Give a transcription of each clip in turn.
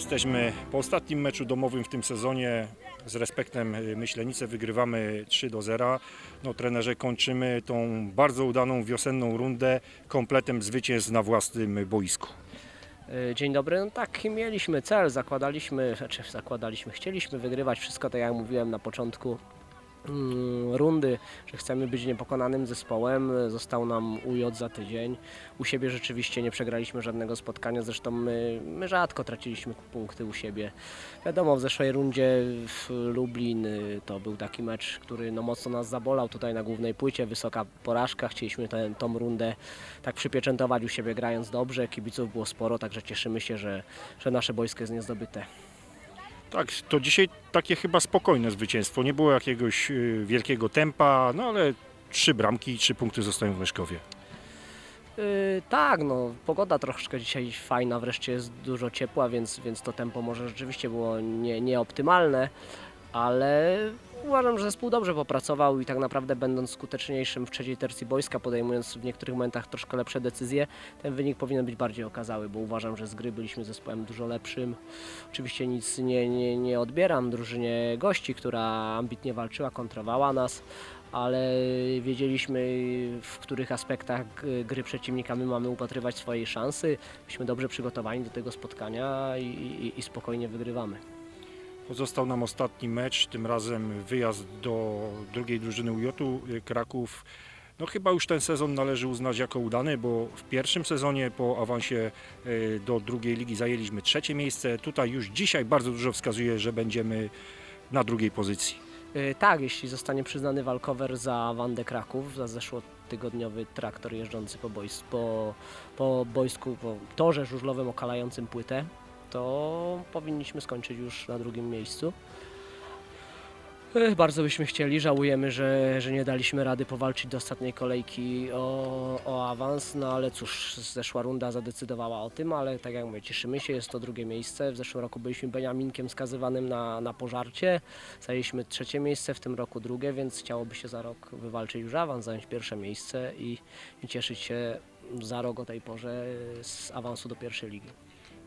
Jesteśmy po ostatnim meczu domowym w tym sezonie. Z respektem y, Myślenice wygrywamy 3 do 0. No, trenerze kończymy tą bardzo udaną wiosenną rundę kompletem zwycięstw na własnym boisku. Y, Dzień dobry. No tak, mieliśmy cel, zakładaliśmy, znaczy zakładaliśmy, chcieliśmy wygrywać wszystko, tak jak mówiłem na początku rundy, że chcemy być niepokonanym zespołem. Został nam UJ za tydzień. U siebie rzeczywiście nie przegraliśmy żadnego spotkania, zresztą my, my rzadko traciliśmy punkty u siebie. Wiadomo, w zeszłej rundzie w Lublin y, to był taki mecz, który no, mocno nas zabolał tutaj na głównej płycie, wysoka porażka. Chcieliśmy tę rundę tak przypieczętować u siebie grając dobrze. Kibiców było sporo, także cieszymy się, że, że nasze boisko jest niezdobyte. Tak, to dzisiaj takie chyba spokojne zwycięstwo. Nie było jakiegoś y, wielkiego tempa, no ale trzy bramki i trzy punkty zostają w Myszkowie. Yy, tak, no pogoda troszeczkę dzisiaj fajna, wreszcie jest dużo ciepła, więc, więc to tempo może rzeczywiście było nie, nieoptymalne, ale uważam, że zespół dobrze popracował i tak naprawdę będąc skuteczniejszym w trzeciej tercji boiska, podejmując w niektórych momentach troszkę lepsze decyzje, ten wynik powinien być bardziej okazały, bo uważam, że z gry byliśmy zespołem dużo lepszym. Oczywiście nic nie, nie, nie odbieram drużynie gości, która ambitnie walczyła, kontrowała nas, ale wiedzieliśmy w których aspektach gry przeciwnika my mamy upatrywać swojej szansy. Byliśmy dobrze przygotowani do tego spotkania i, i, i spokojnie wygrywamy. Pozostał nam ostatni mecz, tym razem wyjazd do drugiej drużyny UJ-u y, Kraków. No chyba już ten sezon należy uznać jako udany, bo w pierwszym sezonie po awansie y, do drugiej ligi zajęliśmy trzecie miejsce. Tutaj już dzisiaj bardzo dużo wskazuje, że będziemy na drugiej pozycji. Yy, Tak, jeśli zostanie przyznany walkover za Wandę Kraków, za zeszłotygodniowy traktor jeżdżący po, po, po boisku, po torze żużlowym okalającym płytę, to powinniśmy skończyć już na drugim miejscu. Bardzo byśmy chcieli, żałujemy, że, że nie daliśmy rady powalczyć do ostatniej kolejki o, o awans, no ale cóż, zeszła runda zadecydowała o tym, ale tak jak mówię, cieszymy się, jest to drugie miejsce. W zeszłym roku byliśmy Beniaminkiem skazywanym na, na pożarcie, zajęliśmy trzecie miejsce, w tym roku drugie, więc chciałoby się za rok wywalczyć już awans, zająć pierwsze miejsce i, i cieszyć się za rok o tej porze z awansu do pierwszej ligi.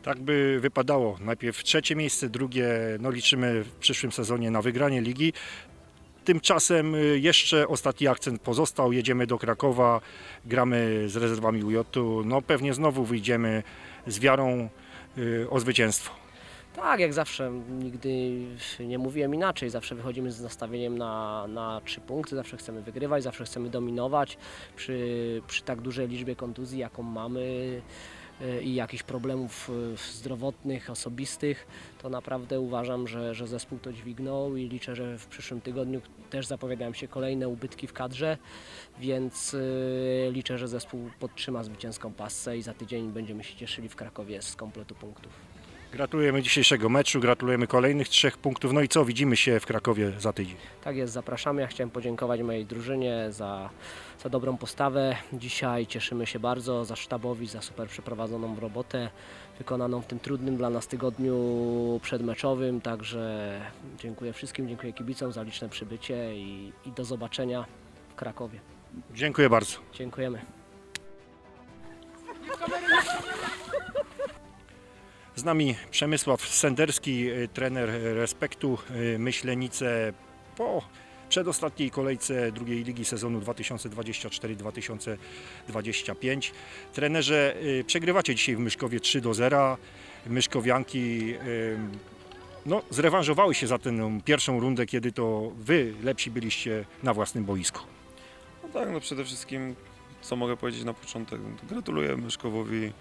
Tak by wypadało. Najpierw trzecie miejsce, drugie, no liczymy w przyszłym sezonie na wygranie ligi. Tymczasem y, jeszcze ostatni akcent pozostał. Jedziemy do Krakowa, gramy z rezerwami UJ-u. No pewnie znowu wyjdziemy z wiarą y, o zwycięstwo. Tak, jak zawsze, nigdy nie mówiłem inaczej. Zawsze wychodzimy z nastawieniem na, na trzy punkty, zawsze chcemy wygrywać, zawsze chcemy dominować. Przy, przy tak dużej liczbie kontuzji, jaką mamy i jakichś problemów y, zdrowotnych, osobistych, to naprawdę uważam, że, że zespół to dźwignął i liczę, że w przyszłym tygodniu też zapowiadają się kolejne ubytki w kadrze, więc y, liczę, że zespół podtrzyma zwycięską passę i za tydzień będziemy się cieszyli w Krakowie z kompletu punktów. Gratulujemy dzisiejszego meczu, gratulujemy kolejnych trzech punktów. No i co, widzimy się w Krakowie za tydzień. Tak jest, zapraszamy. Ja chciałem podziękować mojej drużynie za, za dobrą postawę. Dzisiaj cieszymy się bardzo za sztabowi, za super przeprowadzoną robotę, wykonaną w tym trudnym dla nas tygodniu przedmeczowym. Także dziękuję wszystkim, dziękuję kibicom za liczne przybycie i, i do zobaczenia w Krakowie. Dziękuję bardzo. Dziękujemy. Z nami Przemysław Senderski, y, trener Respektu y, Myślenice po przedostatniej kolejce drugiej ligi sezonu 2024-2025. Trenerze, y, przegrywacie dzisiaj w Myszkowie 3 do 0. Myszkowianki no, zrewanżowały się za tę pierwszą rundę, kiedy to wy lepsi byliście na własnym boisku. No tak, no przede wszystkim, co mogę powiedzieć na początek, gratuluję Myszkowowi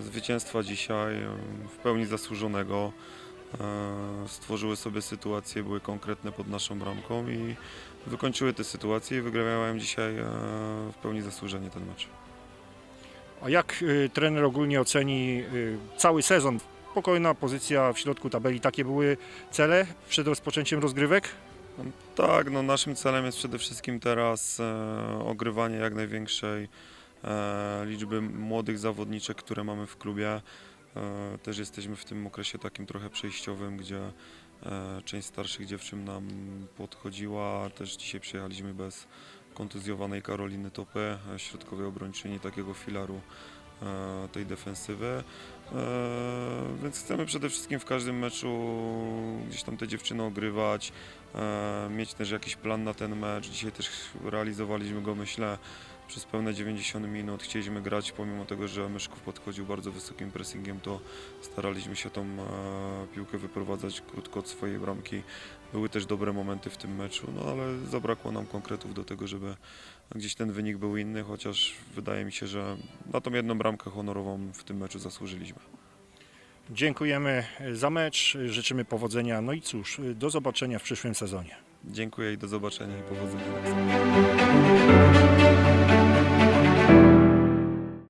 zwycięstwa dzisiaj, e, w pełni zasłużonego. E, stworzyły sobie sytuacje, były konkretne pod naszą bramką i wykończyły te sytuacje i wygrałem dzisiaj e, w pełni zasłużenie ten mecz. A jak trener ogólnie oceni cały sezon? Spokojna pozycja w środku tabeli. Takie były cele przed rozpoczęciem rozgrywek? Tak, no naszym celem jest przede wszystkim teraz e, ogrywanie jak największej e, liczby młodych zawodniczek, które mamy w klubie. E, też jesteśmy w tym okresie takim trochę przejściowym, gdzie e, część starszych dziewczyn nam podchodziła. Też dzisiaj przyjechaliśmy bez kontuzjowanej Karoliny Topy, e, środkowej obrończyni takiego filaru e, tej defensywy. E, Więc chcemy przede wszystkim w każdym meczu gdzieś tam te dziewczyny ogrywać, e, mieć też jakiś plan na ten mecz. Dzisiaj też realizowaliśmy go, myślę, przez pełne 90 minut. Chcieliśmy grać, pomimo tego, że Myszków podchodził bardzo wysokim pressingiem, to staraliśmy się tą e, piłkę wyprowadzać krótko od swojej bramki. Były też dobre momenty w tym meczu, no ale zabrakło nam konkretów do tego, żeby gdzieś ten wynik był inny, chociaż wydaje mi się, że na tą jedną bramkę honorową w tym meczu zasłużyliśmy. Dziękujemy za mecz, życzymy powodzenia. No i cóż, do zobaczenia w przyszłym sezonie. Dziękuję i do zobaczenia i powodzenia.